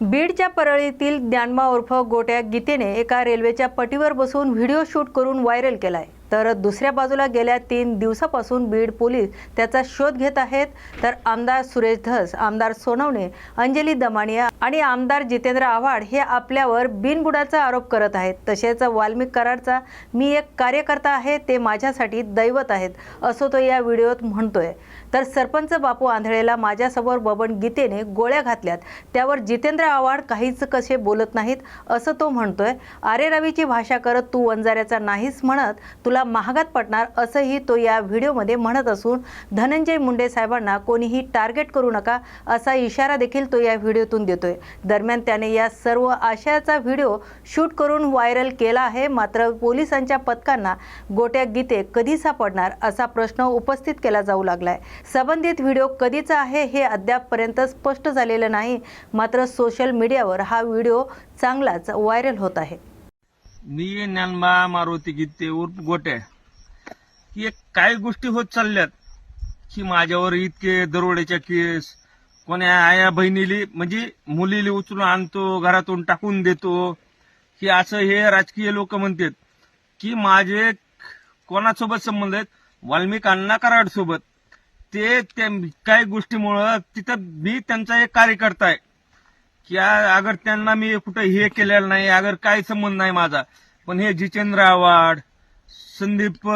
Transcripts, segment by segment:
बीडच्या परळीतील ज्ञानमा उर्फ गोट्या गीतेने एका रेल्वेच्या पटीवर बसून व्हिडिओ शूट करून व्हायरल केलाय. तर दुसऱ्या बाजूला गेल्या तीन दिवसापासून बीड पोलीस त्याचा शोध घेत आहेत. तर आमदार सुरेश धस आमदार सोनवणे अंजली दमानिया आणि आमदार जितेंद्र आव्हाड हे आपल्यावर बिनबुडाचा आरोप करत आहेत. तसेच वाल्मिक कराडचा मी एक कार्यकर्ता आहे ते माझ्यासाठी दैवत आहेत असं तो या व्हिडिओत म्हणतोय. तर सरपंच बापू आंधळेला माझ्यासमोर बबन गीतेने गोळ्या घातल्यात. त्यावर जितेंद्र आव्हाड काहीच कसे बोलत नाहीत असं तो म्हणतोय. आरे रवीची भाषा करत तू वंजाऱ्याचा नाहीस म्हणत तुला महागात पडणार असंही तो या व्हिडिओमध्ये म्हणत असून धनंजय मुंडे साहेबांना कोणीही टार्गेट करू नका असा इशारा देखील तो या व्हिडिओतून देतोय. दरम्यान त्याने या सर्व आशयाचा व्हिडिओ शूट करून व्हायरल केला आहे. मात्र पोलिसांच्या पथकांना गोट्या गीते कधी सापडणार असा प्रश्न उपस्थित केला जाऊ लागलाय. संबंधित व्हिडिओ कधीचा आहे हे अद्यापपर्यंत स्पष्ट झालेलं नाही. मात्र सोशल मीडियावर हा व्हिडिओ चांगलाच व्हायरल होत आहे. मी ज्ञानबा मारुती गीते उर्फ गोट्या की एक काही गोष्टी होत चालल्यात की माझ्यावर इतके दरोड्याच्या केस कोण्या आया बहिणीली म्हणजे मुलीली उचलून आणतो घरातून टाकून देतो की असं हे राजकीय लोक म्हणतात की माझे कोणासोबत संबंध आहेत? वाल्मिक अण्णा कराड सोबत ते त्या काही गोष्टीमुळं तिथं मी त्यांचा एक कार्यकर्ता आहे. की आ- अगर त्यांना मी कुठं हे केलेलं नाही अगर काय संबंध नाही माझा. पण हे जितेंद्र आव्हाड संदीप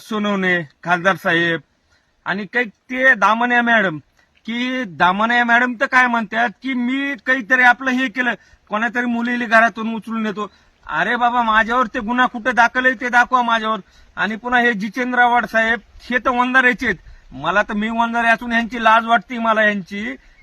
सोनवणे खासदार साहेब आणि काही ते दामण्या मॅडम की दामण्या मॅडम तर काय म्हणतात की मी काहीतरी आपलं हे केलं कोणातरी मुलीला घरातून उचलून येतो अरे बाबा माझ्यावर ते गुन्हा कुठे दाखल आहे ते दाखवा माझ्यावर. आणि पुन्हा हे जितेंद्र आव्हाड साहेब हे तर वंदाऱ्याचे आहेत. मला तर मी वंदारे असून यांची लाज वाटते मला यांची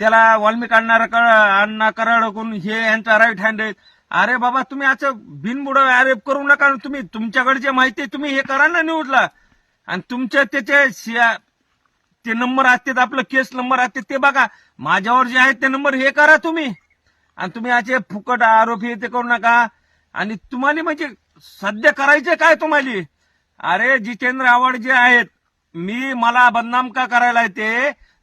त्याला वाल्मिक अण्णा अण्णा कराड हे यांचा राईट हँड आहे. अरे बाबा तुम्ही असं बिनबुड आरोप करू नका तुम्ही तुमच्याकडे जे माहिती आहे तुम्ही हे करा ना न्यूजला आणि तुमच्या त्याचे ते नंबर असतात आपलं केस नंबर असते ते बघा. माझ्यावर जे आहेत ते नंबर हे करा तुम्ही. आणि तुम्ही असे फुकट आरोप हे ते करू नका. आणि तुम्हाला म्हणजे सध्या करायचे काय तुम्हाला? अरे जितेंद्र आव्हाड जे आहेत मी मला बदनाम का करायला येते? ते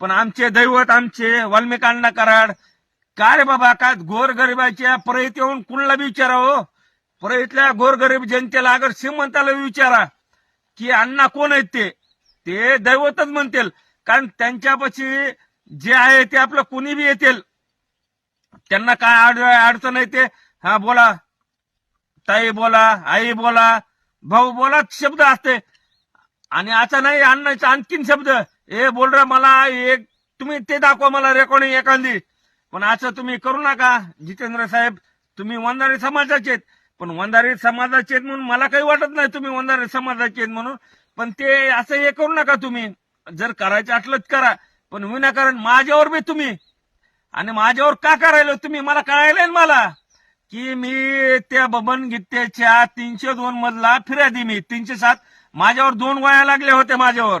पण आमचे दैवत आमचे वाल्मिकांना कराड काय रे बाबा काय गोरगरिबाच्या परळीत येऊन कुणाला बी विचारा हो? परळीतल्या गोरगरीब जनतेला अगर श्रीमंताला विचारा की अण्णा कोण आहेत ते? ते दैवतच म्हणतील. कारण त्यांच्यापाशी जे आहे ते आपलं कुणी बी येतील? त्यांना काय अड- अडचण येते हा बोला. ताई बोला आई बोला भाऊ बोला शब्द असते. आणि आता नाही अण्णाचा आणखीन शब्द. ए बोल रे मला एक तुम्ही ते दाखवा मला रेकॉर्डिंग एखादी. पण असं तुम्ही करू नका. जितेंद्र साहेब तुम्ही वंजारी समाजाचे आहेत. पण वंजारी समाजाचे आहेत म्हणून मला काही वाटत नाही तुम्ही वंजारी समाजाचे आहेत म्हणून. पण ते असं हे करू नका तुम्ही. जर करायचं असलंच करा. पण विनाकारण माझ्यावर बी तुम्ही. आणि माझ्यावर का करायला तुम्ही? मला कळायला मला. की मी त्या बबन गीतेच्या तीनशे दोन मधला फिर्यादी मी तीनशे सात. माझ्यावर दोन वया लागल्या होत्या माझ्यावर.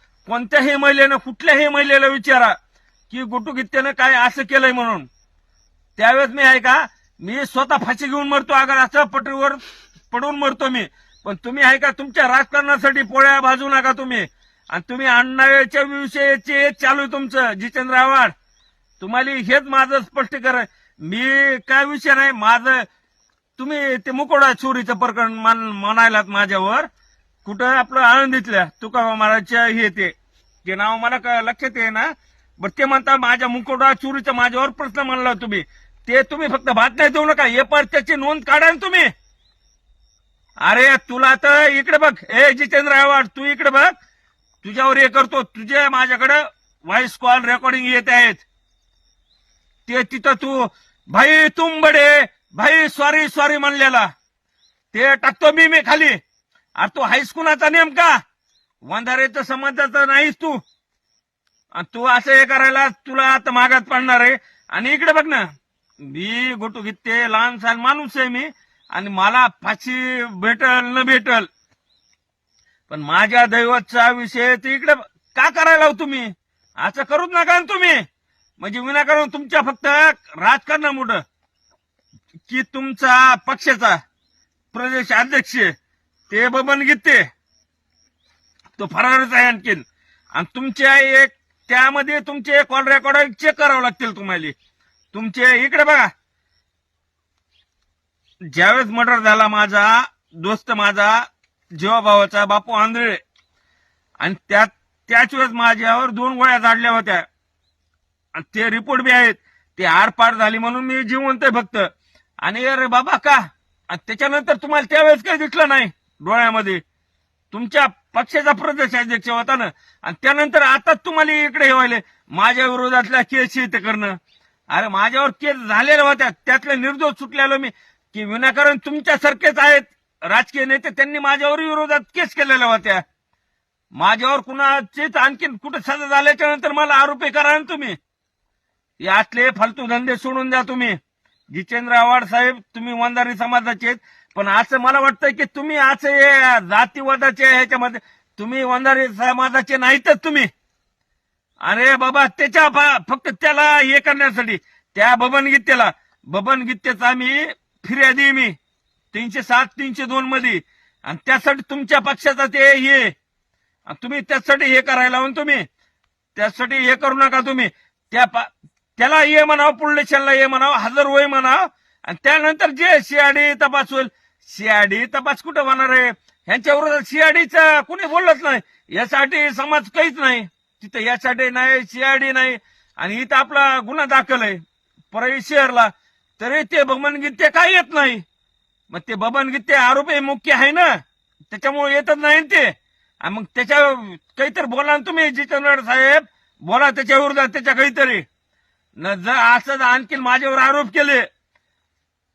कोणत्याही महिलेनं कुठल्याही महिलेला विचारा की गुटू गित्त्यानं काय असं केलंय म्हणून. त्यावेळेस मी आहे का मी स्वतः फाशी घेऊन मरतो अगर असं पटरीवर पडून मरतो मी. पण तुम्ही आहे का तुमच्या राजकारणासाठी पोळ्या भाजू नका तुम्ही. आणि तुम्ही अण्णाच्या विषयीचे चालू आहे तुमचं जितेंद्र आव्हाड. तुम्हाला हेच माझं स्पष्टीकरण. मी काय विषय नाही माझं तुम्ही ते मुकोडा चोरीचं प्रकरण मान म्हणायलात माझ्यावर. कुठं आपलं आळंदीतल्या तुका महाराजच्या हे ते जे नाव मला लक्षात आहे ना बरं ते म्हणता माझ्या मुकोडा चोरीचा माझ्यावर प्रश्न मांडला तुम्ही. ते तुम्ही फक्त बातम्या देऊ नका. हे पण त्याची नोंद काढा ना तुम्ही. अरे तुला तर इकडे बघ. ए जितेंद्र आव्हाड तू इकडे बघ. तुझ्यावर हे करतो. तुझे माझ्याकडे व्हॉइस कॉल रेकॉर्डिंग येत आहेत. ते तिथं तू भाई तुंबडे भाई सॉरी सॉरी म्हणलेला. ते टाकतो मी मी खाली. अरे तू हायस्कुलाचा नेमका? वंधारेचं समाजाचा नाहीस तू. आणि तू असं हे करायला तुला आता मागात पडणार आहे. आणि इकडे बघ ना मी गोटू घेते लहान सहान माणूस आहे मी. आणि मला फाशी भेटल न भेटल. पण माझ्या दैवतचा विषय ते इकडे का करायला हो तुम्ही? असं करूच नका तुम्ही. म्हणजे विनाकारण तुमच्या फक्त राजकारणामुळं. की तुमचा पक्षाचा प्रदेश अध्यक्ष ते बबन गीते तो फरारच आहे आणखीन. आणि तुमच्या एक त्यामध्ये तुमचे कॉल रेकॉर्ड चेक करावं लागतील तुम्हाला. तुमचे इकडे बघा. ज्यावेळेस मर्डर झाला माझा दोस्त माझा जीवाभावाचा बापू आंधळे. आणि त्यात त्याच वेळेस माझ्यावर दोन गोळ्या झाडल्या होत्या. आणि ते रिपोर्ट बी आहेत. ते आरपार झाली म्हणून मी जिवंत आहे फक्त. आणि अरे बाबा का? आणि त्याच्यानंतर तुम्हाला त्यावेळेस काही दिसलं नाही. डोळ्यामध्ये तुमच्या पक्षाचा प्रदेश अध्यक्ष होता ना आणि त्यानंतर आता तुम्हाला इकडे हे व्हायले माझ्या विरोधातल्या केस ते करणं. अरे माझ्यावर केस झालेल्या होत्या त्यातले निर्दोष सुटलेलो मी की विनाकारण तुमच्यासारखेच आहेत राजकीय नेते त्यांनी माझ्यावर विरोधात केस केलेल्या होत्या. माझ्यावर कुणाचीच आणखीन कुठे सजा झाल्याच्यानंतर मला आरोपी करा ना तुम्ही. यातले फालतू धंदे सोडून द्या तुम्ही. जितेंद्र आव्हाड साहेब तुम्ही वंदारी समाजाचे आहेत. पण असं मला वाटतं की तुम्ही असं हे जातीवादाचे ह्याच्यामध्ये तुम्ही वंधारी समाजाचे नाहीतच तुम्ही. अरे बाबा त्याच्या फक्त त्याला हे करण्यासाठी त्या बबन गीतेला. आम्ही गीतेचा फिर्यादी मी. तीनशे सात तीनशे दोन मध्ये आणि त्यासाठी तुमच्या पक्षाचा ते हे. तुम्ही त्यासाठी हे करायला म्हणून तुम्ही. त्यासाठी हे करू नका तुम्ही. त्या त्याला ये म्हणावं पुढलेशाला ये म्हणावं हजर होय म्हणावं. आणि त्यानंतर जे सीआयडी तपास होईल सीआयडी तपास कुठं होणार आहे? ह्यांच्यावर विरोधात सीआयडीचं कुणी बोललंच नाही. यासाठी समाज काहीच नाही. तिथं यासाठी नाही सीआयडी नाही. आणि इथं आपला गुन्हा दाखल आहे. परळी शहरला. तरी ते बबन काय येत नाही? मग ते बबन आरोपी मुख्य आहे ना? त्याच्यामुळे येतच नाही ते. मग त्याच्या काहीतरी बोला ना तुम्ही जितेंद्र साहेब. बोला त्याच्या विरोधात त्याच्या काहीतरी. न जर असं आणखी माझ्यावर आरोप केले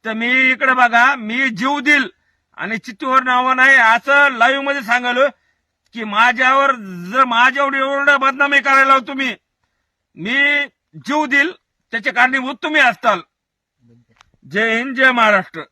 तर मी इकडे बघा मी जीव देईल आणि चित्तूवर नाव नाही असं लाईव्हमध्ये सांगालो की माझ्यावर जर माझ्यावर एवढं बदनामी करायला तुम्ही मी जीव देईल त्याचे कारणीभूत तुम्ही असताल. जय हिंद जय महाराष्ट्र.